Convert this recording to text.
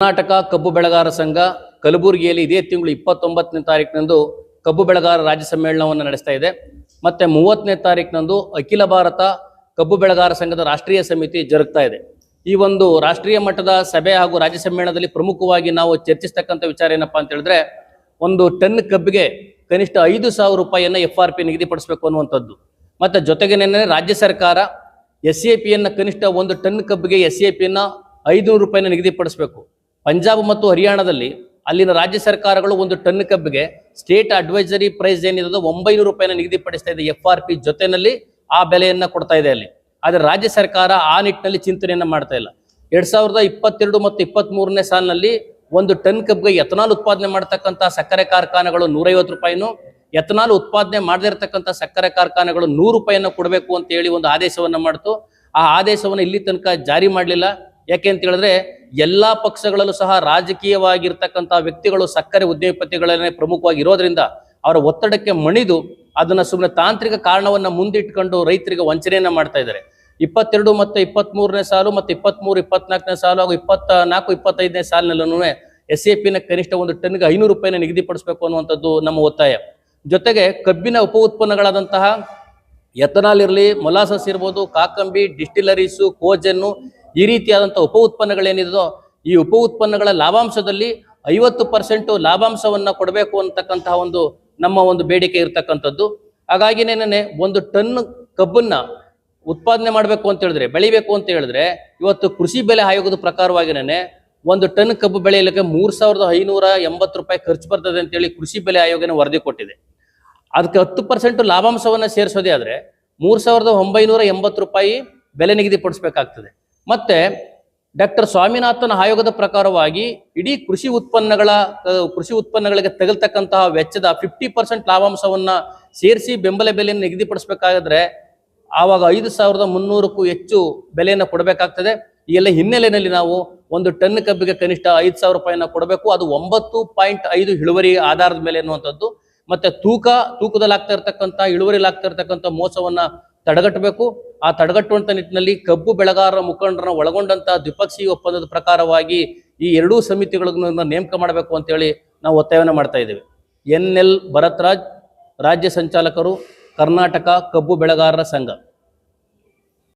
ಕರ್ನಾಟಕ ಕಬ್ಬು ಬೆಳೆಗಾರ ಸಂಘ ಕಲಬುರಗಿಯಲ್ಲಿ ಇದೇ ತಿಂಗಳು ಇಪ್ಪತ್ತೊಂಬತ್ತನೇ ತಾರೀಕಿನಂದು ಕಬ್ಬು ಬೆಳೆಗಾರ ರಾಜ್ಯ ಸಮ್ಮೇಳನವನ್ನು ನಡೆಸ್ತಾ ಇದೆ. ಮತ್ತೆ ಮೂವತ್ತನೇ ತಾರೀಕಿನಂದು ಅಖಿಲ ಭಾರತ ಕಬ್ಬು ಬೆಳೆಗಾರ ಸಂಘದ ರಾಷ್ಟ್ರೀಯ ಸಮಿತಿ ಜರುಗ್ತಾ ಇದೆ. ಈ ಒಂದು ರಾಷ್ಟ್ರೀಯ ಮಟ್ಟದ ಸಭೆ ಹಾಗೂ ರಾಜ್ಯ ಸಮ್ಮೇಳನದಲ್ಲಿ ಪ್ರಮುಖವಾಗಿ ನಾವು ಚರ್ಚಿಸ್ತಕ್ಕಂಥ ವಿಚಾರ ಏನಪ್ಪಾ ಅಂತ ಹೇಳಿದ್ರೆ, ಒಂದು ಟನ್ ಕಬ್ಬಿಗೆ ಕನಿಷ್ಠ ಐದು ಸಾವಿರ ರೂಪಾಯಿಯನ್ನು ಎಫ್ ಆರ್ ಪಿ ನಿಗದಿಪಡಿಸಬೇಕು ಅನ್ನುವಂಥದ್ದು. ಮತ್ತೆ ಜೊತೆಗೆ ನೆನ್ನೆ ರಾಜ್ಯ ಸರ್ಕಾರ ಎಸ್ ಎ ಪಿಯನ್ನು ಕನಿಷ್ಠ ಒಂದು ಟನ್ ಕಬ್ಬಿಗೆ ಎಸ್ ಎ ಪಿಯನ್ನು ಐದುನೂರು ರೂಪಾಯಿನ ನಿಗದಿಪಡಿಸಬೇಕು. ಪಂಜಾಬ್ ಮತ್ತು ಹರಿಯಾಣದಲ್ಲಿ ಅಲ್ಲಿನ ರಾಜ್ಯ ಸರ್ಕಾರಗಳು ಒಂದು ಟನ್ ಕಬ್ಬಿಗೆ ಸ್ಟೇಟ್ ಅಡ್ವೈಸರಿ ಪ್ರೈಸ್ ಏನಿದೆ ಒಂಬೈನೂರು ರೂಪಾಯಿನ ನಿಗದಿಪಡಿಸ್ತಾ ಇದೆ ಎಫ್ ಆರ್ ಪಿ ಜೊತೆನಲ್ಲಿ ಆ ಬೆಲೆಯನ್ನ ಕೊಡ್ತಾ ಇದೆ ಅಲ್ಲಿ. ಆದರೆ ರಾಜ್ಯ ಸರ್ಕಾರ ಆ ನಿಟ್ಟಿನಲ್ಲಿ ಚಿಂತನೆಯನ್ನ ಮಾಡ್ತಾ ಇಲ್ಲ. ಎರಡ್ ಸಾವಿರದ ಇಪ್ಪತ್ತೆರಡು ಮತ್ತು ಇಪ್ಪತ್ತ್ ಮೂರನೇ ಸಾಲಿನಲ್ಲಿ ಒಂದು ಟನ್ ಕಬ್ಗೆ ಎಥನಾಲ್ ಉತ್ಪಾದನೆ ಮಾಡ್ತಕ್ಕಂಥ ಸಕ್ಕರೆ ಕಾರ್ಖಾನೆಗಳು ನೂರೈವತ್ತು ರೂಪಾಯಿನೂ, ಎಥನಾಲ್ ಉತ್ಪಾದನೆ ಮಾಡದೇ ಸಕ್ಕರೆ ಕಾರ್ಖಾನೆಗಳು ನೂರು ರೂಪಾಯಿಯನ್ನು ಕೊಡಬೇಕು ಅಂತ ಹೇಳಿ ಒಂದು ಆದೇಶವನ್ನ ಮಾಡ್ತು. ಆ ಆದೇಶವನ್ನು ಇಲ್ಲಿ ತನಕ ಜಾರಿ ಮಾಡಲಿಲ್ಲ. ಯಾಕೆ ಅಂತ ಹೇಳಿದ್ರೆ ಎಲ್ಲಾ ಪಕ್ಷಗಳಲ್ಲೂ ಸಹ ರಾಜಕೀಯವಾಗಿರ್ತಕ್ಕಂಥ ವ್ಯಕ್ತಿಗಳು ಸಕ್ಕರೆ ಉದ್ಯಮಪತಿಗಳನ್ನೇ ಪ್ರಮುಖವಾಗಿ ಇರೋದ್ರಿಂದ ಅವರ ಒತ್ತಡಕ್ಕೆ ಮಣಿದು ಅದನ್ನ ಸುಮ್ಮನೆ ತಾಂತ್ರಿಕ ಕಾರಣವನ್ನ ಮುಂದಿಟ್ಕೊಂಡು ರೈತರಿಗೆ ವಂಚನೆಯನ್ನ ಮಾಡ್ತಾ ಇದ್ದಾರೆ. ಇಪ್ಪತ್ತೆರಡು ಮತ್ತು ಇಪ್ಪತ್ತ್ ಮೂರನೇ ಸಾಲು ಮತ್ತು ಇಪ್ಪತ್ಮೂರು, ಇಪ್ಪತ್ನಾಲ್ಕನೇ ಸಾಲು ಹಾಗೂ ಇಪ್ಪತ್ತ ನಾಲ್ಕು, ಇಪ್ಪತ್ತೈದನೇ ಸಾಲಿನಲ್ಲೂ ಎಸ್ ಎ ಪಿನ ಕನಿಷ್ಠ ಒಂದು ಟನ್ಗೆ ಐನೂರು ರೂಪಾಯಿನ ನಿಗದಿಪಡಿಸಬೇಕು ಅನ್ನುವಂಥದ್ದು ನಮ್ಮ ಒತ್ತಾಯ. ಜೊತೆಗೆ ಕಬ್ಬಿನ ಉಪ ಉತ್ಪನ್ನಗಳಾದಂತಹ ಎಥನಾಲ್ ಇರಲಿ, ಮೊಲಾಸಸ್ ಇರ್ಬೋದು, ಕಾಕಂಬಿ ಡಿಸ್ಟಿಲರೀಸು ಕೋಜನ್ನು ಈ ರೀತಿಯಾದಂಥ ಉಪ ಉತ್ಪನ್ನಗಳೇನಿದೋ ಈ ಉಪ ಉತ್ಪನ್ನಗಳ ಲಾಭಾಂಶದಲ್ಲಿ ಐವತ್ತು ಪರ್ಸೆಂಟು ಲಾಭಾಂಶವನ್ನು ಕೊಡಬೇಕು ಅಂತಕ್ಕಂತಹ ಒಂದು ನಮ್ಮ ಒಂದು ಬೇಡಿಕೆ ಇರತಕ್ಕಂಥದ್ದು. ಹಾಗಾಗಿ ನೆನ್ನೆ ಒಂದು ಟನ್ ಕಬ್ಬನ್ನ ಉತ್ಪಾದನೆ ಮಾಡಬೇಕು ಅಂತ ಹೇಳಿದ್ರೆ, ಬೆಳಿಬೇಕು ಅಂತ ಹೇಳಿದ್ರೆ, ಇವತ್ತು ಕೃಷಿ ಬೆಲೆ ಆಯೋಗದ ಪ್ರಕಾರವಾಗಿನೇ ಒಂದು ಟನ್ ಕಬ್ಬು ಬೆಳೆಯಲಿಕ್ಕೆ ಮೂರು ಸಾವಿರದ ಐನೂರ ಎಂಬತ್ತು ರೂಪಾಯಿ ಖರ್ಚು ಬರ್ತದೆ ಅಂತೇಳಿ ಕೃಷಿ ಬೆಲೆ ಆಯೋಗನ ವರದಿ ಕೊಟ್ಟಿದೆ. ಅದಕ್ಕೆ ಹತ್ತು ಪರ್ಸೆಂಟ್ ಲಾಭಾಂಶವನ್ನ ಸೇರಿಸೋದೇ ಆದ್ರೆ ಮೂರ್ ಸಾವಿರದ ಒಂಬೈನೂರ ಎಂಬತ್ತು ರೂಪಾಯಿ ಬೆಲೆ ನಿಗದಿಪಡಿಸಬೇಕಾಗ್ತದೆ ಮತ್ತೆ ಡಾಕ್ಟರ್ ಸ್ವಾಮಿನಾಥನ್ ಆಯೋಗದ ಪ್ರಕಾರವಾಗಿ ಇಡೀ ಕೃಷಿ ಉತ್ಪನ್ನಗಳ ಕೃಷಿ ಉತ್ಪನ್ನಗಳಿಗೆ ತಗಲ್ತಕ್ಕಂತಹ ವೆಚ್ಚದ ಫಿಫ್ಟಿ ಪರ್ಸೆಂಟ್ ಲಾಭಾಂಶವನ್ನ ಸೇರಿಸಿ ಬೆಂಬಲ ಬೆಲೆಯನ್ನು ನಿಗದಿಪಡಿಸಬೇಕಾದ್ರೆ ಆವಾಗ ಐದು ಸಾವಿರದ ಮುನ್ನೂರಕ್ಕೂ ಹೆಚ್ಚು ಬೆಲೆಯನ್ನು ಕೊಡಬೇಕಾಗ್ತದೆ. ಈ ಎಲ್ಲ ಹಿನ್ನೆಲೆಯಲ್ಲಿ ನಾವು ಒಂದು ಟನ್ ಕಬ್ಬಿಗೆ ಕನಿಷ್ಠ ಐದು ಸಾವಿರ ರೂಪಾಯಿನ ಕೊಡಬೇಕು. ಅದು ಒಂಬತ್ತು ಪಾಯಿಂಟ್ ಐದು ಇಳುವರಿ ಆಧಾರದ ಮೇಲೆ ಅನ್ನುವಂಥದ್ದು ಮತ್ತೆ ತೂಕ ತೂಕದಲ್ಲಿ ಆಗ್ತಾ ಇರತಕ್ಕಂಥ, ಇಳುವರಿಲಾಗ್ತಾ ಇರ್ತಕ್ಕಂಥ ಮೋಸವನ್ನ ತಡೆಗಟ್ಟಬೇಕು. ಆ ತಡೆಗಟ್ಟುವಂಥ ನಿಟ್ಟಿನಲ್ಲಿ ಕಬ್ಬು ಬೆಳೆಗಾರರ ಮುಖಂಡರನ್ನು ಒಳಗೊಂಡಂತಹ ದ್ವಿಪಕ್ಷೀಯ ಒಪ್ಪಂದದ ಪ್ರಕಾರವಾಗಿ ಈ ಎರಡೂ ಸಮಿತಿಗಳನ್ನು ನೇಮಕ ಮಾಡಬೇಕು ಅಂತೇಳಿ ನಾವು ಒತ್ತಾಯವನ್ನು ಮಾಡ್ತಾ ಇದ್ದೇವೆ. ಎನ್ ಎಲ್ ಭರತ್ರಾಜ್, ರಾಜ್ಯ ಸಂಚಾಲಕರು, ಕರ್ನಾಟಕ ಕಬ್ಬು ಬೆಳೆಗಾರರ ಸಂಘ.